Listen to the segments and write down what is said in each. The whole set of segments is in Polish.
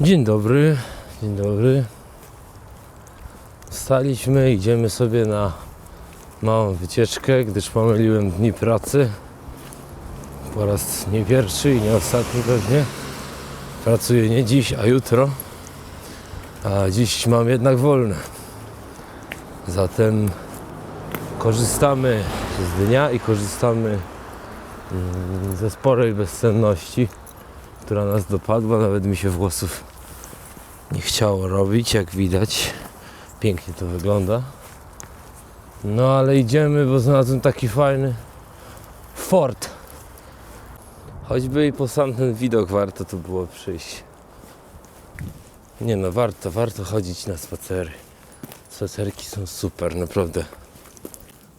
Dzień dobry, dzień dobry. Wstaliśmy, idziemy sobie na małą wycieczkę, gdyż pomyliłem dni pracy. Po raz nie pierwszy i nie ostatni pewnie. Pracuję nie dziś, a jutro. A dziś mam jednak wolne. Zatem korzystamy z dnia i korzystamy mm, ze sporej bezsenności, która nas dopadła. Nawet mi się włosów nie chciało robić, jak widać. Pięknie to wygląda. No ale idziemy, bo znalazłem taki fajny fort. Choćby i po sam ten widok warto tu było przyjść. Nie no, warto, warto chodzić na spacery. Spacerki są super, naprawdę.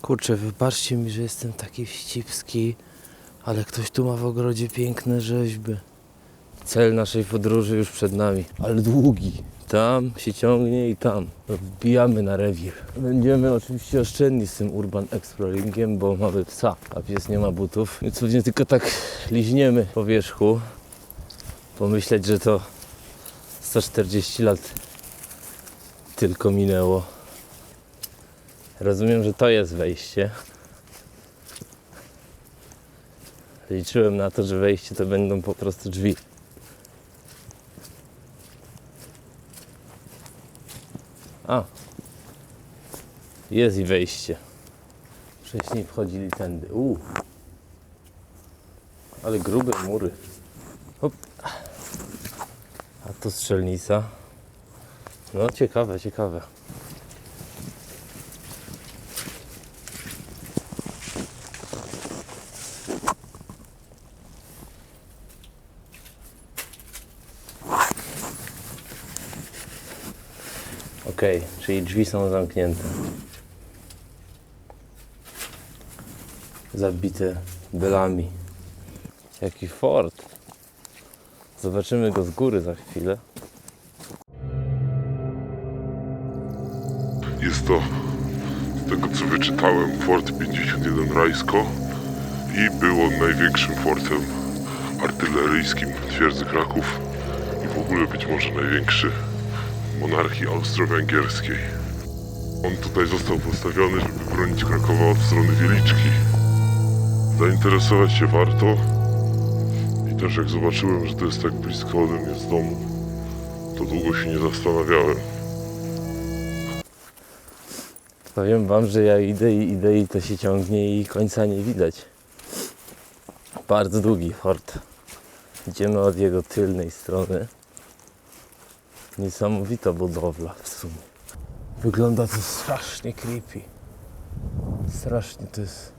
Kurczę, wybaczcie mi, że jestem taki wścibski, ale ktoś tu ma w ogrodzie piękne rzeźby. Cel naszej podróży już przed nami, ale długi. Tam się ciągnie i tam. Wbijamy na rewir. Będziemy oczywiście oszczędni z tym urban exploringiem, bo mamy psa, a pies nie ma butów. Więc pewnie tylko tak liźniemy po wierzchu. Pomyśleć, że to 140 lat tylko minęło. Rozumiem, że to jest wejście. Liczyłem na to, że wejście to będą po prostu drzwi. A. Jest i wejście. Wcześniej wchodzili tędy. U. Ale grube mury. Hop. A to strzelnica. No ciekawe, ciekawe. Okej, czyli drzwi są zamknięte. Zabite belami. Jaki fort. Zobaczymy go z góry za chwilę. Jest to, z tego co wyczytałem, Fort 51 Rajsko i był on największym fortem artyleryjskim twierdzy Kraków i w ogóle być może największy monarchii austro-węgierskiej. On tutaj został postawiony, żeby bronić Krakowa od strony Wieliczki. Zainteresować się warto i też jak zobaczyłem, że to jest tak blisko ode mnie z domu, to długo się nie zastanawiałem. Powiem wam, że ja idę i idę i to się ciągnie i końca nie widać. Bardzo długi fort. Idziemy od jego tylnej strony. Niesamowita budowla w sumie. Wygląda to strasznie creepy. Strasznie to jest